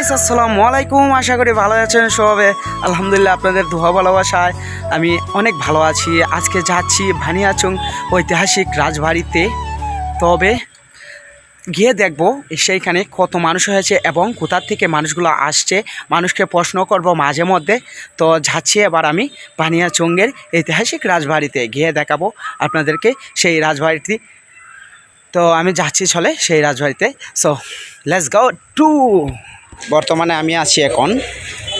Guys আসসালামু আলাইকুম। আশা করি ভালো আছেন সবে আলহামদুলিল্লাহ, আপনাদের ধোয়া ভালোবাসায় আমি অনেক ভালো আছি। আজকে যাচ্ছি ভানিয়াচং ঐতিহাসিক রাজবাড়িতে। তবে গিয়ে দেখব সেইখানে কত মানুষ হয়েছে এবং কোথা থেকে মানুষগুলো আসছে। মানুষকে প্রশ্ন করব মাঝে মধ্যে। তো যাচ্ছি এবার আমি বানিয়াচঙ্গের ঐতিহাসিক রাজবাড়িতে। গিয়ে দেখাবো আপনাদেরকে সেই রাজবাড়িটি। তো আমি যাচ্ছি চলে সেই রাজবাড়িতে। সো লেটস গো টু বর্তমানে আমি আছি এখন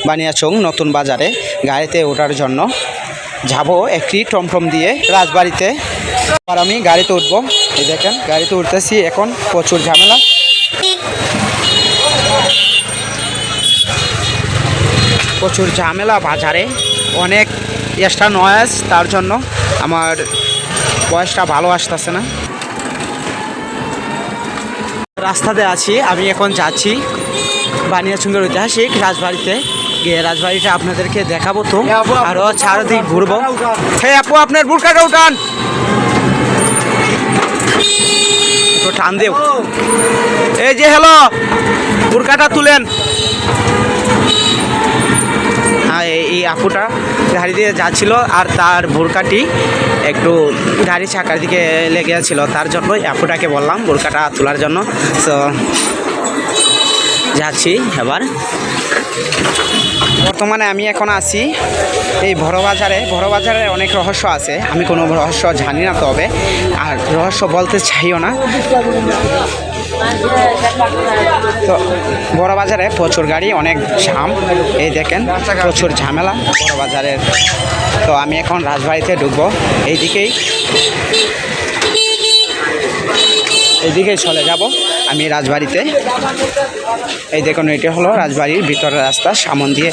বানিয়াচং নতুন বাজারে গাড়িতে ওঠার জন্য। যাব একটি টমটম দিয়ে রাজবাড়িতে। আর আমি গাড়িতে উঠবো। এই দেখেন, গাড়িতে উঠতেছি এখন, প্রচুর ঝামেলা। প্রচুর ঝামেলা বাজারে। অনেক এক্সট্রা নয়েজ তার জন্য আমার বয়সটা ভালো আসতেছে না। রাস্তাতে আছি, আমি এখন যাচ্ছি। বানিয়াচুঙ্গের ঐতিহাসিক রাজবাড়িতে গিয়ে রাজবাড়িটা আপনাদেরকে দেখাবো তো। আরও চারদিক ঘুরবো। হে আপু আপনার বুরকাটা উঠান। টান দেও। এই যে হ্যালো বুরকাটা তুলেন। হ্যাঁ এই- আপুটা গাড়ি দিয়ে যাচ্ছিল আর তার বোরকাটি একটু গাড়ি চাকার দিকে লেগে ছিল তার জন্য এই আপুটাকে বললাম বোরকাটা তোলার জন্য। তো যাচ্ছি এবার। বর্তমানে আমি এখন আছি এই বড় বাজারে বড় বাজারে অনেক রহস্য আছে। আমি কোনো রহস্য জানি না তবে। আর রহস্য বলতে চাইও না। তো বড় বাজারে প্রচুর গাড়ি, অনেক ঝাম। এই দেখেন, প্রচুর ঝামেলা বড় বাজারের তো আমি এখন রাজবাড়িতে ঢুকবো। এইদিকেই এইদিকেই চলে যাব আমি রাজবাড়িতে। এই দেখুন এটা হলো রাজবাড়ির ভিতরের রাস্তা সামন দিয়ে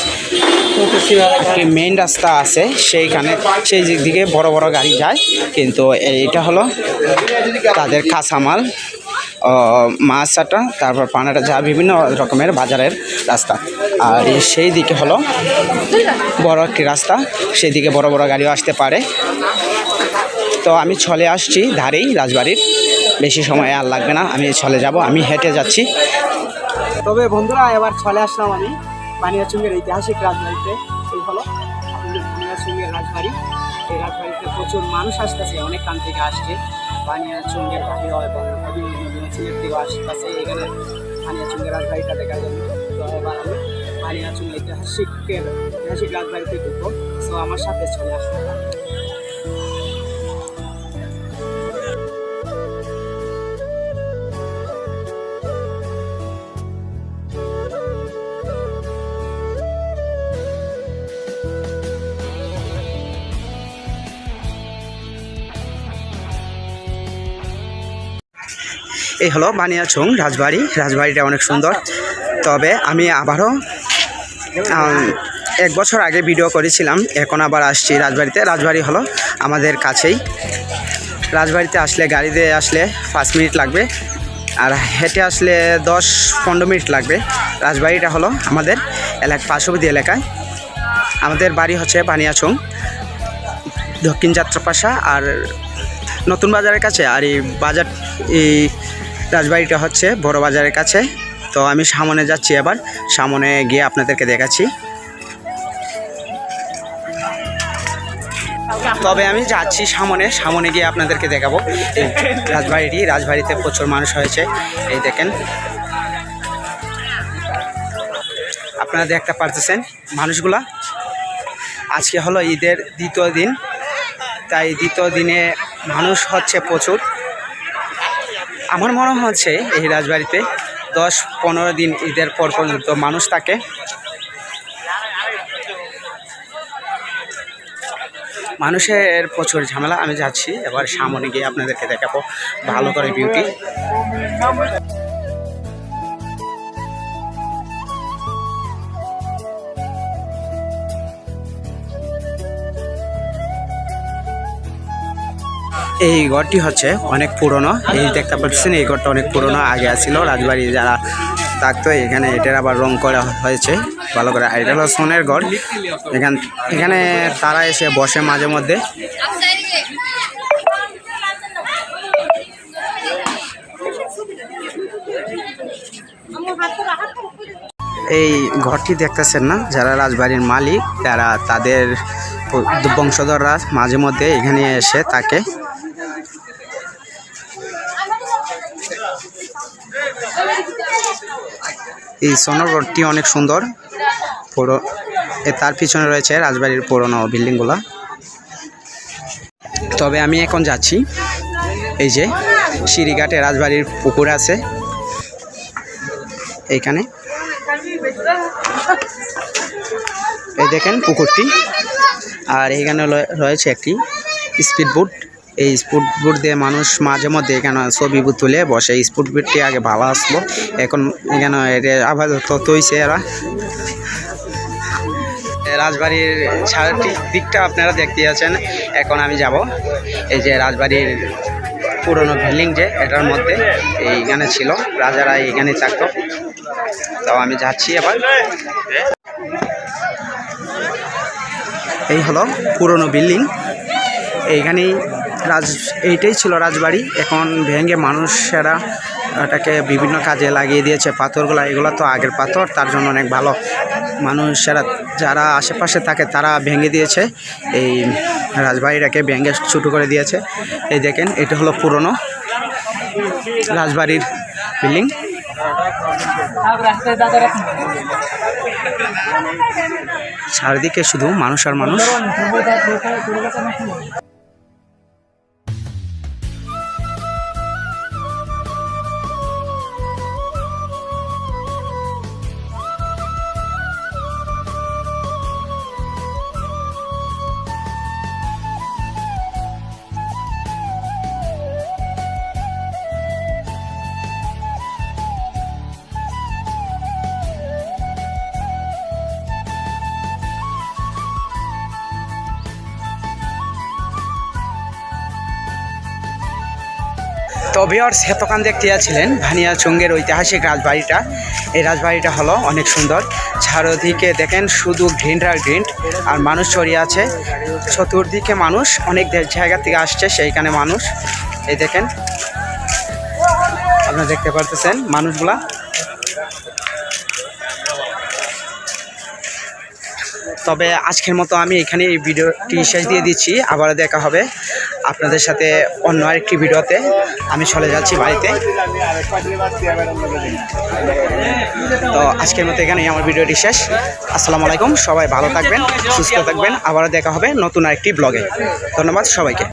একটি মেইন রাস্তা আছে সেইখানে সেই দিক দিকে বড় বড় গাড়ি যায়। কিন্তু এইটা হলো তাদের কাঁচামাল ও, মাছ আটা তারপর পানাটা যা বিভিন্ন রকমের বাজারের রাস্তা। আর সেই দিকে হলো বড় একটি রাস্তা সেই দিকে বড় বড় গাড়িও আসতে পারে। তো আমি চলে আসছি ধারেই রাজবাড়ির। বেশি সময় আর লাগবে না, আমি চলে যাব, আমি হেঁটে যাচ্ছি। তবে বন্ধুরা, এবার চলে আসলাম আমি, বানিয়াচুঙ্গের ঐতিহাসিক রাজবাড়িতে। এই হলো বানিয়াচুঙ্গের রাজবাড়ি। এই রাজবাড়িতে প্রচুর মানুষ আসতেছে, অনেক কান থেকে আসছে। বানিয়াচুঙ্গের বাহিরেও এবং বিভিন্ন থেকেও আসতেছে, এখানে বানিয়াচুঙ্গের রাজবাড়িটা দেখার জন্য তো এবার আমি বানিয়াচুঙ্গ ঐতিহাসিকের ঐতিহাসিক রাজবাড়িতে ঢুকবো। তো আমার সাথে চলে আসবে এই হলো বানিয়াচং রাজবাড়ি। রাজবাড়িটা অনেক সুন্দর। তবে আমি আবারও এক বছর আগে ভিডিও করেছিলাম। এখন আবার আসছি রাজবাড়িতে। রাজবাড়ি হলো আমাদের কাছেই। রাজবাড়িতে আসলে, গাড়ি দিয়ে আসলে পাঁচ মিনিট লাগবে। আর হেঁটে আসলে দশ পনেরো মিনিট লাগবে। রাজবাড়িটা হলো আমাদের এলাকা, পার্শ্ববর্তী এলাকায়। আমাদের বাড়ি হচ্ছে বানিয়াচং। দক্ষিণ যাত্রাপাশা আর নতুন বাজারের কাছে আর এই বাজার, এই রাজবাড়িটা হচ্ছে বড় বাজারের কাছে। তো আমি সামনে যাচ্ছি এবার। সামনে গিয়ে আপনাদেরকে দেখাচ্ছি। তবে আমি যাচ্ছি সামনে। সামনে গিয়ে আপনাদেরকে দেখাবো। রাজবাড়িটি, রাজবাড়িতে প্রচুর মানুষ হয়েছে এই দেখেন। আপনারা দেখতে পারতেছেন মানুষগুলা। আজকে হলো ঈদের দ্বিতীয় দিন। তাই দ্বিতীয় দিনে মানুষ হচ্ছে প্রচুর। আমার মনে হচ্ছে এই রাজবাড়িতে দশ পনেরো দিন ঈদের পর পর্যন্ত মানুষ থাকে। মানুষের প্রচুর ঝামেলা, আমি যাচ্ছি, এবার সামনে গিয়ে আপনাদেরকে দেখাবো ভালো করে বিউটি এই ঘরটি হচ্ছে অনেক পুরনো। এই দেখতে পাচ্ছেন, এই ঘরটা অনেক পুরনো, আগে ছিল রাজবাড়ি যারা থাকতো, এখানে এটার আবার রং করা হয়েছে, ভালো করে। এটা হলো সোনের ঘর। এখান, এখানে তারা এসে বসে মাঝে মধ্যে। এই ঘরটি দেখতেছেন না? যারা রাজবাড়ির মালিক, তারা তাদের বংশধররা মাঝে মধ্যে এখানে এসে তাকে এই সনগরটি অনেক সুন্দর। পুরো তার পিছনে রয়েছে রাজবাড়ির পুরনো বিল্ডিংগুলো। তবে আমি এখন যাচ্ছি। এই যে সিঁড়িঘাটে রাজবাড়ির পুকুর আছে। এইখানে। এই দেখেন পুকুরটি। আর এখানে ল- রয়েছে একটি স্পিড বোট। এই স্পিড বোট দিয়ে মানুষ মাঝে মধ্যে এখানে ছবি তুলে বসে। এই স্পিড আগে ভালো আসলো, এখন এখানে এটা আবার তত হয়েছে এরা। রাজবাড়ির চারটি দিকটা আপনারা দেখতে আছেন, এখন আমি যাব। এই যে রাজবাড়ির পুরনো বিল্ডিং যে, এটার মধ্যে এইখানে ছিল, রাজারা এইখানে থাকতো। তো আমি যাচ্ছি এবার। এই হলো পুরনো বিল্ডিং। এইখানেই রাজ, এইটাই ছিল রাজবাড়ি। এখন ভেঙে মানুষেরা এটাকে বিভিন্ন কাজে লাগিয়ে দিয়েছে। পাথরগুলো, এগুলো তো আগের পাথর, তার জন্য অনেক ভালো। মানুষেরা যারা আশেপাশে থাকে, তারা ভেঙে দিয়েছে। এই রাজবাড়িটাকে ভেঙে ছোটো করে দিয়েছে। এই দেখেন, এটা হলো পুরনো রাজবাড়ির বিল্ডিং। চারিদিকে শুধু মানুষ আর মানুষ। তো ভিওর্স হেতকান দেখতে যাচ্ছিলেন ভানিয়া চুঙ্গের ঐতিহাসিক রাজবাড়িটা। এই রাজবাড়িটা হলো অনেক সুন্দর। চারদিকে দেখেন শুধু গ্রিন আর গ্রিন, আর মানুষ ছড়িয়ে আছে। চতুর্দিকে মানুষ, অনেক জায়গা থেকে আসছে সেইখানে মানুষ। এই দেখেন, আপনারা দেখতে পারতেছেন মানুষগুলা। তবে আজকের মতো আমি এখানে এই ভিডিওটি শেষ দিয়ে দিচ্ছি। আবার দেখা হবে। আপনাদের সাথে অন্য আরেকটি ভিডিওতে আমি চলে যাচ্ছি বাড়িতে। তো আজকের মতো এখানেই আমার ভিডিওটি শেষ। আসসালামু আলাইকুম, সবাই ভালো থাকবেন, সুস্থ থাকবেন। আবারও দেখা হবে নতুন আরেকটি ব্লগে। ধন্যবাদ সবাইকে।